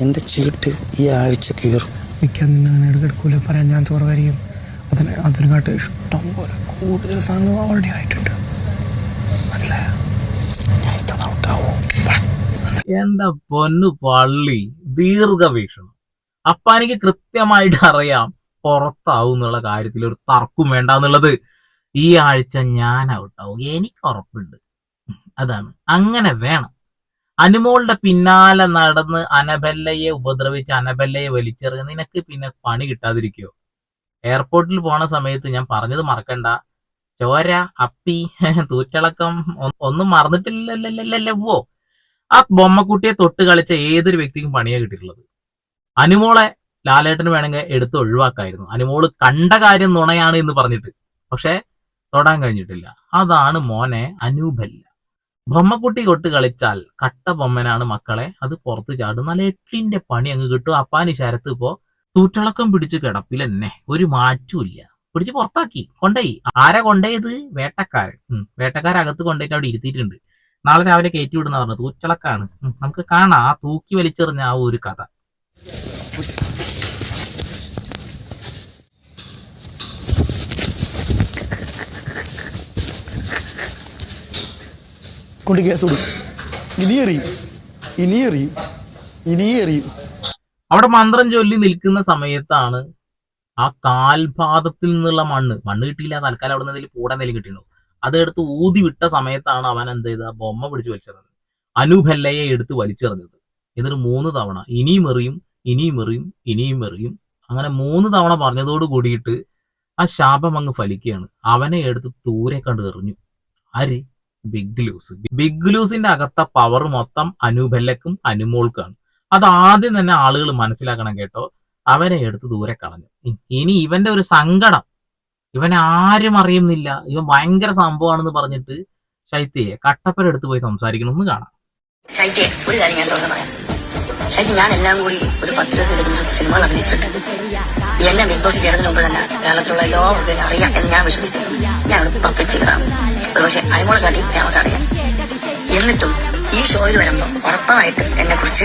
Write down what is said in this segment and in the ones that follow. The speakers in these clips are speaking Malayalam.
എന്റെ ചീട്ട് ഈ ആഴ്ച കീറും? മിക്ക നിന്ന് അങ്ങനെ എടുക്കൂല? പറയാൻ ഞാൻ കുറവായിരിക്കും. അതിന് അതിനെക്കാട്ട് ഇഷ്ടം പോലെ കൂടുതൽ സാധനങ്ങൾ ഓൾറെഡി ആയിട്ടുണ്ട്. മനസ്സിലായോ? ഞാൻ ഇത്തവണ ഔട്ടാവോ എന്റെ പൊന്നു പള്ളി? ദീർഘവീക്ഷണം. അപ്പ എനിക്ക് കൃത്യമായിട്ട് അറിയാം പുറത്താവും എന്നുള്ള കാര്യത്തിൽ ഒരു തർക്കം വേണ്ട എന്നുള്ളത്. ഈ ആഴ്ച ഞാൻ ഔട്ടാവും എനിക്ക് ഉറപ്പുണ്ട്. അതാണ്. അങ്ങനെ വേണം. അനുമോളുടെ പിന്നാലെ നടന്ന് അനബല്ലയെ ഉപദ്രവിച്ച് അനബല്ലയെ വലിച്ചെറിഞ്ഞ് നിനക്ക് പിന്നെ പണി കിട്ടാതിരിക്കോ? എയർപോർട്ടിൽ പോണ സമയത്ത് ഞാൻ പറഞ്ഞത് മറക്കണ്ട. ചോര അപ്പി തൂറ്റളക്കം ഒന്നും മറന്നിട്ടില്ലല്ലോ ആ ബൊമ്മക്കുട്ടിയെ തൊട്ട് കളിച്ച ഏതൊരു വ്യക്തിക്കും പണിയാ കിട്ടിയിട്ടുള്ളത്. അനുമോളെ ലാലേട്ടന് വേണമെങ്കിൽ എടുത്ത് ഒഴിവാക്കായിരുന്നു. അനുമോൾ കണ്ട കാര്യം നുണയാണ് എന്ന് പറഞ്ഞിട്ട്. പക്ഷെ തൊടാൻ കഴിഞ്ഞിട്ടില്ല. അതാണ് മോനെ അനൂപല്ല. ബൊമ്മക്കുട്ടി കൊട്ട് കളിച്ചാൽ കട്ട ബൊമ്മനാണ് മക്കളെ. അത് പുറത്ത് ചാടും. നല്ല എട്ടിന്റെ പണി അങ്ങ് കിട്ടും. അപ്പാനി ശരത്ത് ഇപ്പോ തൂറ്റളക്കം പിടിച്ച് കിടപ്പിലെന്നെ. ഒരു മാറ്റൂല്ല പിടിച്ച് പുറത്താക്കി. കൊണ്ടോയി. ആരാ കൊണ്ടേയത്? വേട്ടക്കാരൻ. വേട്ടക്കാരകത്ത് കൊണ്ടുപോയിട്ട് അവിടെ ഇരുത്തിയിട്ടുണ്ട്. നാളെ രാവിലെ കയറ്റി വിടുന്ന പറഞ്ഞു തൂറ്റളക്കാണ്. നമുക്ക് കാണാം. ആ തൂക്കി വലിച്ചെറിഞ്ഞ ആ ഒരു കഥ. കൊണ്ട് കേസ് കൊടുക്കും ഇനിയെറിയും ഇനിയെറിയും ഇനിയെറിയും അവിടെ മന്ത്രം ചൊല്ലി നിൽക്കുന്ന സമയത്താണ് ആ കാൽപാദത്തിൽ നിന്നുള്ള മണ്ണ്. മണ്ണ് കിട്ടിയില്ല തൽക്കാലം അവിടെ നിന്ന് കൂടെ എന്തെങ്കിലും കിട്ടിയിട്ടുണ്ടോ? അതെടുത്ത് ഊതി വിട്ട സമയത്താണ് അവൻ എന്ത് ചെയ്ത ബൊമ്മ പിടിച്ചു വലിച്ചെറിഞ്ഞത്. അനുഭല്ലയെ എടുത്ത് വലിച്ചെറിഞ്ഞത്. എന്നിട്ട് മൂന്ന് തവണ ഇനിയും എറിയും ഇനിയും എറിയും ഇനിയും എറിയും. അങ്ങനെ മൂന്ന് തവണ പറഞ്ഞതോട് കൂടിയിട്ട് ആ ശാപം അങ്ങ് ഫലിക്കുകയാണ്. അവനെ എടുത്ത് ദൂരെ കണ്ട് എറിഞ്ഞു. ആര്? ബിഗ് ലൂസ് ബിഗ് ലൂസിന്റെ അകത്ത പവർ മൊത്തം അനുബല്ലക്കും അനുമോൾക്കാണ്. അത് ആദ്യം തന്നെ ആളുകൾ മനസ്സിലാക്കണം കേട്ടോ. അവനെ എടുത്ത് ദൂരെ കളഞ്ഞു. ഇനി ഇവന്റെ ഒരു സങ്കടം. ഇവനെ ആരും അറിയുന്നില്ല. ഇവൻ ഭയങ്കര സംഭവമാണെന്ന് പറഞ്ഞിട്ട് ശൈത്യയെ കട്ടപ്പനെടുത്ത് പോയി സംസാരിക്കണമെന്ന് കാണാം. ഒരു കാര്യം ഞാൻ ഞാൻ എല്ലാം കൂടി ഒരു പത്ത് സിനിമകൾ അഭിനയിച്ചിട്ടുണ്ട്. എന്നെ ബിഗ് ബോസ് കേരളത്തിന് മുമ്പ് തന്നെ കേരളത്തിലുള്ള എല്ലാ അറിയാം എന്ന് ഞാൻ വിശ്വസിക്കുന്നു. ഞാൻ പബ്ലിക് ഫിഗറാണ് പക്ഷെ അതിനോട് കാട്ടി ഫേമസ് അറിയാം എന്നിട്ടും ഈ ഷോയിൽ വരുമ്പോൾ ഉറപ്പായിട്ട് എന്നെ കുറിച്ച്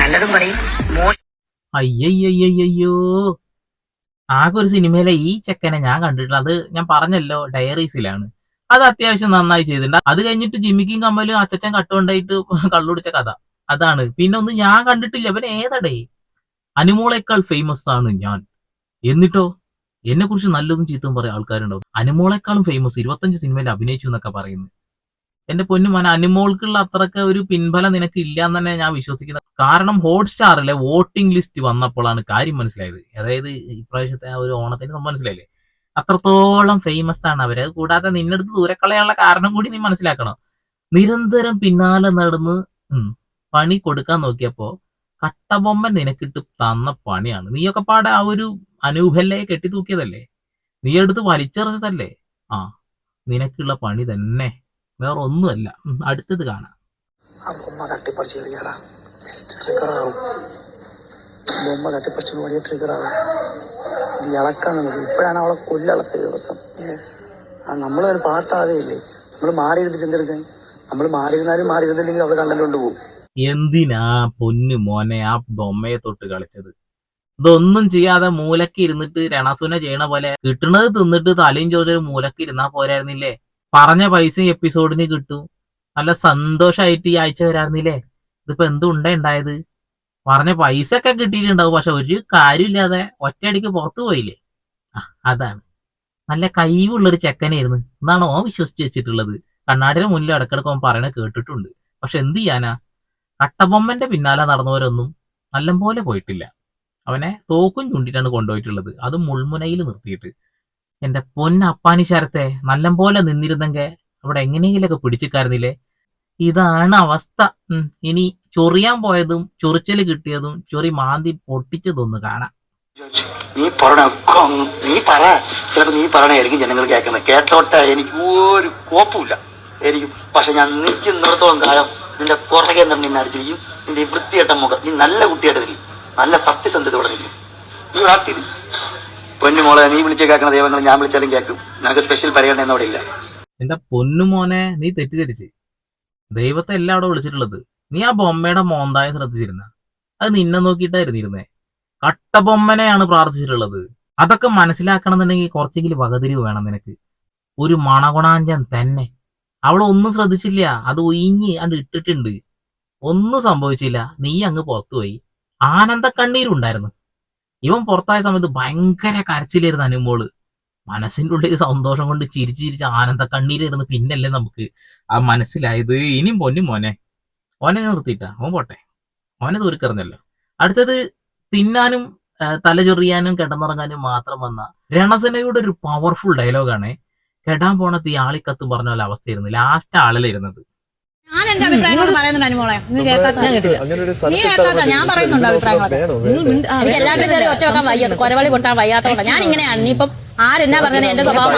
നല്ലതും പറയും മോശം അയ്യയ്യയ്യോ ആകെ ഒരു സിനിമയിലെ ഈ ചെക്കനെ ഞാൻ കണ്ടിട്ടുള്ളത് അത് ഞാൻ പറഞ്ഞല്ലോ ഡയറീസിലാണ്. അത് അത്യാവശ്യം നന്നായി ചെയ്തിട്ടുണ്ട്. അത് കഴിഞ്ഞിട്ട് ജിമ്മിക്കും കമ്മലും അച്ചച്ചൻ കട്ടുകൊണ്ടായിട്ട് കള്ളുടിച്ച കഥ. അതാണ്. പിന്നെ ഒന്നും ഞാൻ കണ്ടിട്ടില്ല. അവൻ ഏതടേ? അനുമോളേക്കാൾ ഫേമസ് ആണ് ഞാൻ. എന്നിട്ടോ? എന്നെ കുറിച്ച് നല്ലതും ചീത്തും പറയാൻ ആൾക്കാരുണ്ടാവും. അനുമോളെക്കാളും ഫേമസ് ഇരുപത്തഞ്ച് സിനിമയിൽ അഭിനയിച്ചു എന്നൊക്കെ പറയുന്നു എന്റെ പൊന്നു മോനെ അനുമോൾക്കുള്ള അത്രയ്ക്ക് ഒരു പിൻബലം നിനക്ക് ഇല്ല എന്ന് തന്നെ ഞാൻ വിശ്വസിക്കുന്നത് കാരണം ഹോട്ട്സ്റ്റാറിലെ വോട്ടിംഗ് ലിസ്റ്റ് വന്നപ്പോഴാണ് കാര്യം മനസ്സിലായത്. അതായത് ഇപ്രാവശ്യത്തെ ആ ഒരു ഓണത്തിന് നമ്മൾ മനസ്സിലായില്ലേ? അത്രത്തോളം ഫേമസ് ആണ് അവർ. അത് കൂടാതെ നിന്നെടുത്ത് ദൂരക്കളയാനുള്ള കാരണം കൂടി നീ മനസ്സിലാക്കണം. നിരന്തരം പിന്നാലെ നടന്ന് പണി കൊടുക്കാൻ നോക്കിയപ്പോ കട്ടബൊമ്മൻ നിനക്കിട്ട് തന്ന പണിയാണ്. നീയൊക്കെ പാടെ ആ ഒരു അനൂപല്ലയെ കെട്ടിത്തൂക്കിയതല്ലേ? നീ എടുത്ത് വലിച്ചെറിഞ്ഞതല്ലേ? ആ നിനക്കുള്ള പണി തന്നെ. വേറെ ഒന്നുമല്ല അടുത്തത് കാണാം. തട്ടിപ്പറിച്ച് കളിക്കടാ ട്രിഗറാവും ബൊമ്മ തട്ടിപ്പറിച്ച് വലിയ ട്രിഗറാവും ഇത് ഇളക്കാൻ നമുക്ക് ഇപ്പോഴാണ് അവളെ ദിവസം. യെസ് ആ നമ്മൾ ഒരു പാട്ടാവേ നമ്മൾ എന്തെടുക്കാൻ മാറിയിരുന്നാലും മാറിയിരുന്നില്ലെങ്കിൽ അവൾ കണ്ടല്ലോണ്ട് പോകും എന്തിനാ പൊന്നു മോനെ ആ ബൊമ്മയെ തൊട്ട് കളിച്ചത്? ഇതൊന്നും ചെയ്യാതെ മൂലക്ക് ഇരുന്നിട്ട് രണസുന ചെയ്യണ പോലെ കിട്ടണത് തിന്നിട്ട് തലയും ചോദിച്ചൊരു മൂലക്ക് ഇരുന്നാ പോരായിരുന്നില്ലേ? പറഞ്ഞ പൈസ എപ്പിസോഡിന് കിട്ടും. നല്ല സന്തോഷമായിട്ട് ഈ ആഴ്ച വരായിരുന്നില്ലേ? ഇതിപ്പോ എന്തുണ്ടേ ഉണ്ടായത് പറഞ്ഞ പൈസ ഒക്കെ കിട്ടിയിട്ടുണ്ടാവും പക്ഷെ ഒരു കാര്യമില്ലാതെ ഒറ്റയടിക്ക് പുറത്തു പോയില്ലേ? അതാണ്. നല്ല കഴിവുള്ളൊരു ചെക്കനായിരുന്നു. എന്നാണ് ഓൻ വിശ്വസിച്ച് വെച്ചിട്ടുള്ളത്. കണ്ണാടിയുടെ മുന്നിൽ ഇടക്കിടക്ക് ഓൻ പറയണ കേട്ടിട്ടുണ്ട്. പക്ഷെ എന്ത് ചെയ്യാനാ? കട്ടബൊമ്മന്റെ പിന്നാലെ നടന്നവരൊന്നും നല്ലപോലെ പോയിട്ടില്ല. അവനെ തോക്കും ചൂണ്ടിട്ടാണ് കൊണ്ടുപോയിട്ടുള്ളത്. അത് മുൾമുനയിൽ നിർത്തിയിട്ട്. എന്റെ പൊന്നപ്പാനിശാരത്തെ നല്ലപോലെ നിന്നിരുന്നെങ്കിൽ അവിടെ എങ്ങനെയെങ്കിലൊക്കെ പിടിച്ചിക്കാരുന്നില്ലേ ഇതാണ് അവസ്ഥ. ഇനി ചൊറിയാൻ പോയതും ചൊറിച്ചൽ കിട്ടിയതും ചൊറി മാന്തി പൊട്ടിച്ചതൊന്ന് കാണാം. നീ അങ്ങ് നീ പറ. നീ പറയണായിരിക്കും ജനങ്ങൾ കേൾക്കുന്നത്. കേട്ടോട്ടെ എനിക്ക് ഒരു കോപ്പുമില്ല. എനിക്ക് പക്ഷെ ഞാൻ നിൽക്കുന്നിടത്തോളം കാലം നിന്റെ പുറകെ നിന്ന് നിന്നെ അടിച്ചിരിക്കും. നിന്റെ ഈ വൃത്തികെട്ട മുഖം. നീ നല്ല കുട്ടിയായിട്ടിരിക്കും നല്ല സത്യസന്ധതയോടെ നിൽക്കും. നീ വളർത്തിരി പൊന്നുമോളെ നീ വിളിച്ച് കേൾക്കണ ദൈവങ്ങൾ ഞാൻ വിളിച്ചാലും കേൾക്കും. നിനക്ക് സ്പെഷ്യൽ പരിഗണന അവിടെ ഇല്ല. എന്റെ പൊന്നുമോനെ നീ തെറ്റിദ്ധരിച്ച്. ദൈവത്തെ എല്ലാം അവിടെ വിളിച്ചിട്ടുള്ളത്. നീ ആ ബൊമ്മയുടെ മോന്തായ ശ്രദ്ധിച്ചിരുന്ന? അത് നിന്നെ നോക്കിയിട്ടായിരുന്നു ഇരുന്നേ. കട്ടബൊമ്മനെയാണ് പ്രാർത്ഥിച്ചിട്ടുള്ളത്. അതൊക്കെ മനസ്സിലാക്കണമെന്നുണ്ടെങ്കിൽ കുറച്ചെങ്കിലും വകതിരിവ് വേണം നിനക്ക്. ഒരു മണകുണാഞ്ചൻ തന്നെ. അവളൊന്നും ശ്രദ്ധിച്ചില്ല. അത് ഒയിഞ്ഞ് അത് ഇട്ടിട്ടുണ്ട്. ഒന്നും സംഭവിച്ചില്ല. നീ അങ്ങ് പുറത്തുപോയി. ആനന്ദ കണ്ണീരുണ്ടായിരുന്നു ഇവൻ പുറത്തായ സമയത്ത് ഭയങ്കര കരച്ചിലായിരുന്നു അനുമോൾ മനസ്സിന്റെ ഉള്ളിൽ സന്തോഷം കൊണ്ട് ചിരിച്ച് ചിരിച്ച് ആനന്ദ കണ്ണീരായിരുന്നു പിന്നല്ലേ നമുക്ക് ആ മനസ്സിലായത്. ഇനിയും പൊന്നും മോനെ ഓനെ നിർത്തിയിട്ടാ. ഓൻ പോട്ടെ. ഓനെ തൂരിക്കറിഞ്ഞല്ലോ അടുത്തത് തിന്നാനും തല തലചൊറിയാനും കിടന്നുറങ്ങാനും മാത്രം വന്ന രണസനയുടെ ഒരു പവർഫുൾ ഡയലോഗാണ് കെടാൻ പോണ തീ ആളിക്കത്ത് പറഞ്ഞ പോലെ അവസ്ഥയായിരുന്നു. ലാസ്റ്റ് ആളിലിരുന്നത് ഞാൻ എന്റെ അഭിപ്രായങ്ങൾ പറയുന്നുണ്ട് അനുമോളെ നീ കേൾക്കാത്ത നീ കേൾക്കാത്ത ഞാൻ പറയുന്നുണ്ട് അഭിപ്രായങ്ങളൊക്കെ എനിക്ക് എല്ലാവരും കയറി ഒറ്റ വെക്കാൻ വയ്യത് കൊരവളി പൊട്ടാൻ ഞാൻ ഇങ്ങനെയാണ് ഇനിയിപ്പം ആരെന്നാ പറഞ്ഞത് എന്റെ സ്വഭാവം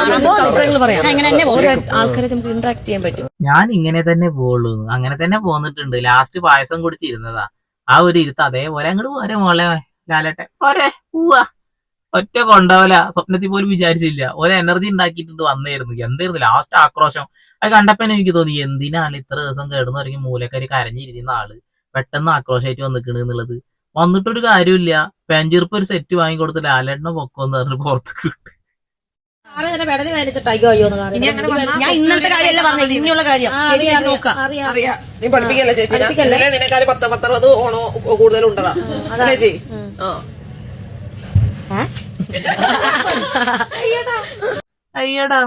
തന്നെ പോളു ആൾക്കാരെ നമുക്ക് ഇന്ററാക്ട് ചെയ്യാൻ പറ്റും. ഞാൻ ഇങ്ങനെ തന്നെ പോവുള്ളൂ. അങ്ങനെ തന്നെ പോന്നിട്ടുണ്ട്. ലാസ്റ്റ് പായസം കുടിച്ചിരുന്നതാ. ആ ഒരു ഇരുത്ത് അതേപോലെ അങ്ങോട്ട് പോരെ മോളെ. ലാലട്ടെ. പോരെ. പോവാ. ഒറ്റ കൊണ്ടവല. സ്വപ്നത്തിൽ പോലും വിചാരിച്ചില്ല. ഒരു എനർജി ഉണ്ടാക്കിയിട്ടുണ്ട് വന്നായിരുന്നു എന്തായിരുന്നു ലാസ്റ്റ് ആക്രോശം. അത് കണ്ടപ്പോ എനിക്ക് തോന്നി എന്തിനാണ് ഇത്ര ദിവസം കിടന്നിറങ്ങി മൂലക്കരി കരഞ്ഞിരിക്കുന്ന ആൾ? പെട്ടെന്ന് ആക്രോശമായിട്ട് വന്നിക്കണ് എന്നുള്ളത്. വന്നിട്ടൊരു കാര്യമില്ല പെഞ്ചിർപ്പ് ഒരു സെറ്റ് വാങ്ങി കൊടുത്ത് ലാലേട്ടനെ പൊക്കോന്ന് പറഞ്ഞ് പുറത്ത് കിട്ടും ഞാൻ ഇന്നത്തെ കാര്യമല്ല പറഞ്ഞത്. ഇനിയുള്ള കാര്യം. ചേച്ചി ചേച്ചി നോക്കാം നീ പഠിപ്പിക്കല്ലേ ചേച്ചി? ഇന്നലെ നിനക്കാൽ പത്ത് പത്തറുപത് ഓണോ കൂടുതലുണ്ടതാ. ചേച്ചി? ആ. അയ്യടാ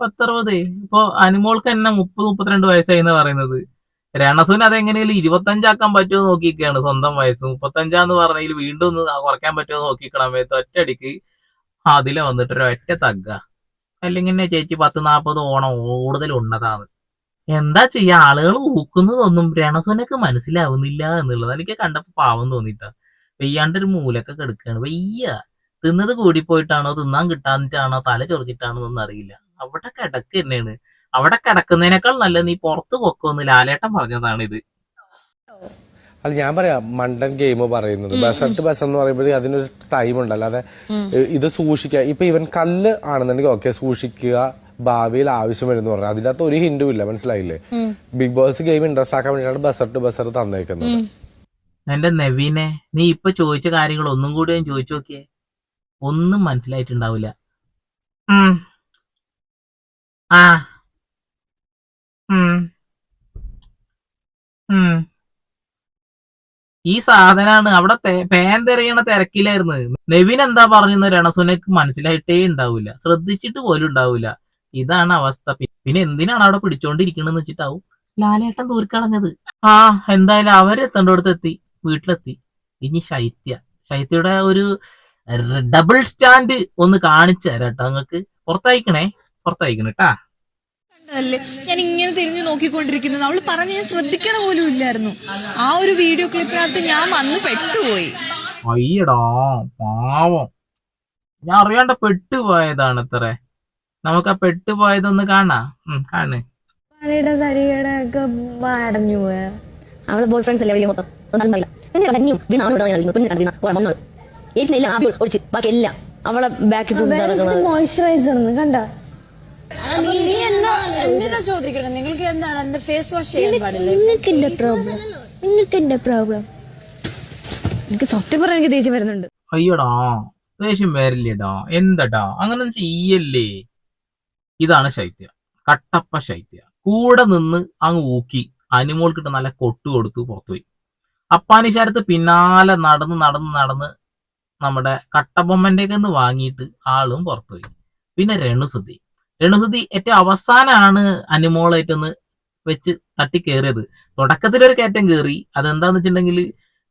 പത്തറുപതേ. ഇപ്പൊ അനുമോൾക്ക് തന്നെ മുപ്പത് മുപ്പത്തിരണ്ട് വയസ്സായി എന്ന് പറയുന്നത്. രണസുവിന് അതെങ്ങനെയാലും ഇരുപത്തഞ്ചാക്കാൻ പറ്റുമോ നോക്കിയിരിക്കുകയാണ് സ്വന്തം വയസ്സ്. മുപ്പത്തഞ്ചാന്ന് പറഞ്ഞതിൽ വീണ്ടും ഒന്ന് കുറയ്ക്കാൻ പറ്റുമോ നോക്കിക്കണം സമയത്ത് ഒറ്റയടിക്ക് അതിലെ വന്നിട്ട് ഒരു ഒറ്റ തഗ്ഗ. അല്ലെങ്കിൽ ചേച്ചി പത്ത് നാപ്പത് ഓണം കൂടുതൽ ഉണ്ടതാണ് എന്താ ചെയ്യാ? ആളുകൾ ഊക്കുന്നതൊന്നും രണസുനൊക്കെ മനസ്സിലാവുന്നില്ല എന്നുള്ളത്. എനിക്ക് കണ്ടപ്പോ പാവം തോന്നിട്ടാ വെയ്യാണ്ടൊരു മൂലൊക്കെ കെടുക്കാണ് വെയ്യ. തിന്നത് കൂടിപ്പോയിട്ടാണോ തിന്നാൻ കിട്ടാന്നിട്ടാണോ തല ചൊറിഞ്ഞിട്ടാണോ എന്നൊന്നും അറിയില്ല. അവിടെ കിടക്ക് തന്നെയാണ്. അവിടെ കിടക്കുന്നതിനേക്കാൾ നല്ല നീ പുറത്ത് പൊക്കോന്ന് ലാലേട്ടൻ പറഞ്ഞതാണ് ഇത് അല്ല ഞാൻ പറയാം മണ്ടൻ ഗെയിം പറയുന്നത്. ബസട്ട് ബസ് എന്ന് പറയുമ്പോഴേ അതിനൊരു ടൈം ഉണ്ട്. അല്ലാതെ ഇത് സൂക്ഷിക്കുക ഇപ്പൊ ഇവൻ കല്ല് ആണെന്നുണ്ടെങ്കിൽ ഓക്കെ സൂക്ഷിക്കുക ഭാവിയിൽ ആവശ്യം വരുന്നു പറഞ്ഞു. അതിന്റെ അകത്ത് ഒരു ഹിന്ദു ഇല്ല മനസ്സിലായില്ലേ? ബിഗ് ബോസ് ഗെയിം ഇൻട്രസ്റ്റ് ആക്കാൻ വേണ്ടിയിട്ടാണ് ബസട്ട് ബസർ തന്നേക്കുന്നത്. എന്റെ നെവീനെ നീ ഇപ്പൊ ചോദിച്ച കാര്യങ്ങൾ ഒന്നും കൂടി ഞാൻ ചോദിച്ചു നോക്കിയേ. ഒന്നും മനസ്സിലായിട്ടുണ്ടാവില്ല. ആ. ഈ സാധനാണ് അവിടെ പേൻ തെരയണ തിരക്കിലായിരുന്നു. നെവിൻ എന്താ പറഞ്ഞെന്ന് രണസുനക്ക് മനസ്സിലായിട്ടേ ഉണ്ടാവില്ല ശ്രദ്ധിച്ചിട്ട് പോലും ഉണ്ടാവില്ല ഇതാണ് അവസ്ഥ. പിന്നെ എന്തിനാണ് അവിടെ പിടിച്ചോണ്ടിരിക്കണെന്ന് വെച്ചിട്ടാവും? ലാലേട്ടൻ തൂർക്കളഞ്ഞത് ആ എന്തായാലും അവരെത്തേണ്ടടുത്ത് എത്തി വീട്ടിലെത്തി. ഇനി ശൈത്യ. ശൈത്യയുടെ ഒരു ഡബിൾ സ്റ്റാൻഡ് ഒന്ന് കാണിച്ചു തരാം കേട്ടോ നിങ്ങൾക്ക്. പുറത്തയക്കണേ. പുറത്തയക്കണേ കേട്ടാ അല്ലേ ഞാൻ ഇങ്ങനെ തിരിഞ്ഞു നോക്കിക്കൊണ്ടിരിക്കുന്നത്. അവൾ പറഞ്ഞ് ഞാൻ ശ്രദ്ധിക്കണ പോലും ഇല്ലായിരുന്നു. ആ ഒരു വീഡിയോ ക്ലിപ്പിനകത്ത് ഞാൻ വന്ന് പെട്ടുപോയി. അയ്യടാ പാവം. ഞാൻ അറിയാണ്ട് പെട്ടുപോയതാണ് അത്ര നമുക്ക് ആ പെട്ടുപോയതൊന്ന് കാണാ. അവൾ കാണ്. മഴയുടെ തരികയുടെ ഒക്കെ അടഞ്ഞു പോയ? അവളെ ബോയ് ഫ്രണ്ട്സ് അല്ലേ മൊത്തം. ആ ഒഴിച്ച് ബാക്കി എല്ലാം അവളെ ബാക്കി തൂക്കി നടക്കുന്നത്. മോയ്സ്ചറൈസർ കണ്ട? എന്തിനാ ചോദിക്കണം നിങ്ങൾക്ക് എന്താണ്? ഫേസ് വാഷ് ചെയ്യാൻ പാടില്ല? നിങ്ങൾക്ക് എന്റെ പ്രോബ്ലം നിങ്ങൾക്ക് എന്റെ പ്രോബ്ലം എനിക്ക് സത്യം പറയാൻ എനിക്ക് ദേഷ്യം വരുന്നുണ്ട്. അയ്യടാ ദേഷ്യം വരില്ലേടാ. എന്തടാ? അങ്ങനെ ചെയ്യല്ലേ? ഇതാണ് ശൈത്യ. കട്ടപ്പ ശൈത്യ. കൂടെ നിന്ന് അങ്ങ് ഊക്കി. അനുമോൾക്കിട്ട് നല്ല കൊട്ടു കൊടുത്തു പുറത്തുപോയി. അപ്പാനിശാരത്ത് പിന്നാലെ നടന്ന് നടന്ന് നടന്ന് നമ്മുടെ കട്ടബൊമ്മന്റെ നിന്ന് വാങ്ങിയിട്ട് ആളും പുറത്തുപോയി പിന്നെ രേണുസുതി രേണുസുതി ഏറ്റവും അവസാനമാണ് അനുമോളായിട്ടൊന്ന് വെച്ച് തട്ടി കയറിയത് തുടക്കത്തിലൊരു കയറ്റം കയറി അതെന്താന്ന് വെച്ചിട്ടുണ്ടെങ്കിൽ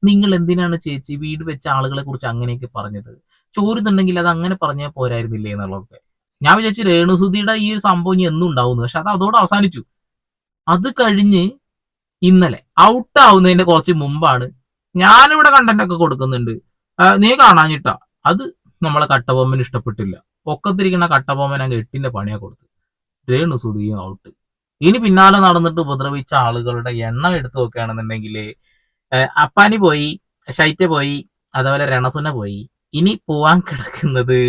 നിങ്ങൾ എന്തിനാണ് ചേച്ചി വീട് വെച്ച ആളുകളെ കുറിച്ച് അങ്ങനെയൊക്കെ പറഞ്ഞത്? ചോരുന്നുണ്ടെങ്കിൽ അത് അങ്ങനെ പറഞ്ഞാൽ പോരായിരുന്നില്ലേ എന്നുള്ളതൊക്കെ. ഞാൻ വിചാരിച്ചു രേണുസുതിയുടെ ഈ ഒരു സംഭവം ഇനി എന്നും ഉണ്ടാവുന്നു പക്ഷെ അത് അതോടെ അവസാനിച്ചു. അത് കഴിഞ്ഞ് ഇന്നലെ ഔട്ട് ആവുന്നതിന്റെ കുറച്ച് മുമ്പാണ് ഞാനിവിടെ കണ്ടന്റ് ഒക്കെ കൊടുക്കുന്നുണ്ട്. നീ കാണാഞ്ഞിട്ടാ. അത് നമ്മളെ കട്ടബൊമ്മന് ഇഷ്ടപ്പെട്ടില്ല. ഒക്കത്തിരിക്കുന്ന കട്ടബൊമ്മൻ അങ്ങ് എട്ടിന്റെ പണിയാ കൊടുത്തു. രേണുസുതിയും ഔട്ട് ഇനി പിന്നാലെ നടന്നിട്ട് ഉപദ്രവിച്ച ആളുകളുടെ എണ്ണം എടുത്തു നോക്കുകയാണെന്നുണ്ടെങ്കിൽ അപ്പാനി പോയി ശൈത്യ പോയി അതേപോലെ രണസുന പോയി. ഇനി പോവാൻ കിടക്കുന്നത്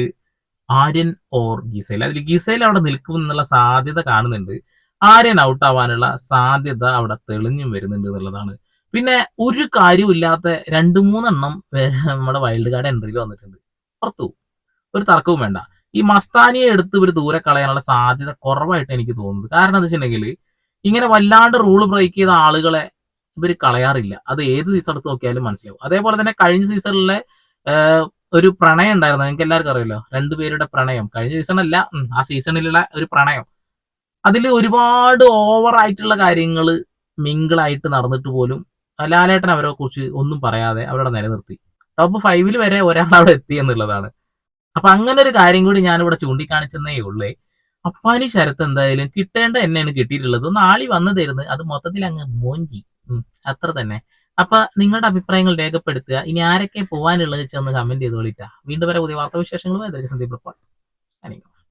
ആര്യൻ ഓർ ഗിസൈൽ. അതിൽ ഗിസൈൽ അവിടെ നിൽക്കും എന്നുള്ള സാധ്യത കാണുന്നുണ്ട്. ആര്യൻ ഔട്ട് ആവാനുള്ള സാധ്യത അവിടെ തെളിഞ്ഞും വരുന്നുണ്ട് എന്നുള്ളതാണ് പിന്നെ ഒരു കാര്യമില്ലാത്ത രണ്ട് മൂന്നെണ്ണം നമ്മുടെ വൈൽഡ് കാർഡ് എൻട്രിയിൽ വന്നിട്ടുണ്ട്. പുറത്തു ഒരു തർക്കവും വേണ്ട. ഈ മസ്താനിയെ എടുത്ത് ഇവർ ദൂരെ കളയാനുള്ള സാധ്യത കുറവായിട്ട് എനിക്ക് തോന്നുന്നത് കാരണം എന്താ വെച്ചിട്ടുണ്ടെങ്കിൽ ഇങ്ങനെ വല്ലാണ്ട് റൂൾ ബ്രേക്ക് ചെയ്ത ആളുകളെ ഇവർ കളയാറില്ല. അത് ഏത് സീസൺ എടുത്ത് നോക്കിയാലും മനസ്സിലാവും. അതേപോലെ തന്നെ കഴിഞ്ഞ സീസണിലെ ഒരു പ്രണയം ഉണ്ടായിരുന്നു. നിങ്ങൾക്ക് എല്ലാവർക്കും അറിയാലോ? രണ്ടുപേരുടെ പ്രണയം. കഴിഞ്ഞ സീസണല്ല ആ സീസണിലുള്ള ഒരു പ്രണയം. അതിൽ ഒരുപാട് ഓവർ ആയിട്ടുള്ള കാര്യങ്ങൾ മിങ്കിളായിട്ട് നടന്നിട്ട് പോലും ലാലേട്ടൻ അവരെ കുറിച്ച് ഒന്നും പറയാതെ അവരുടെ നിലനിർത്തി. ടോപ്പ് ഫൈവിൽ വരെ ഒരാൾ അവിടെ എത്തി എന്നുള്ളതാണ്. അപ്പൊ അങ്ങനെ ഒരു കാര്യം കൂടി ഞാനിവിടെ ചൂണ്ടിക്കാണിച്ചെന്നേ ഉള്ളേ. അപ്പാനി ശരത്ത് എന്തായാലും കിട്ടേണ്ട എന്നെയാണ് കിട്ടിയിട്ടുള്ളത്. നാളി വന്നു തരുന്നത് അത് മൊത്തത്തിൽ അങ്ങ് മോഞ്ചി. അത്ര തന്നെ. അപ്പൊ നിങ്ങളുടെ അഭിപ്രായങ്ങൾ രേഖപ്പെടുത്തുക. ഇനി ആരൊക്കെ പോകാനുള്ളത് വെച്ചൊന്ന് കമന്റ് ചെയ്തോളിട്ടാ. വീണ്ടും വരെ പുതിയ വാർത്താവിശേഷങ്ങളുമായി. സന്ദീപ്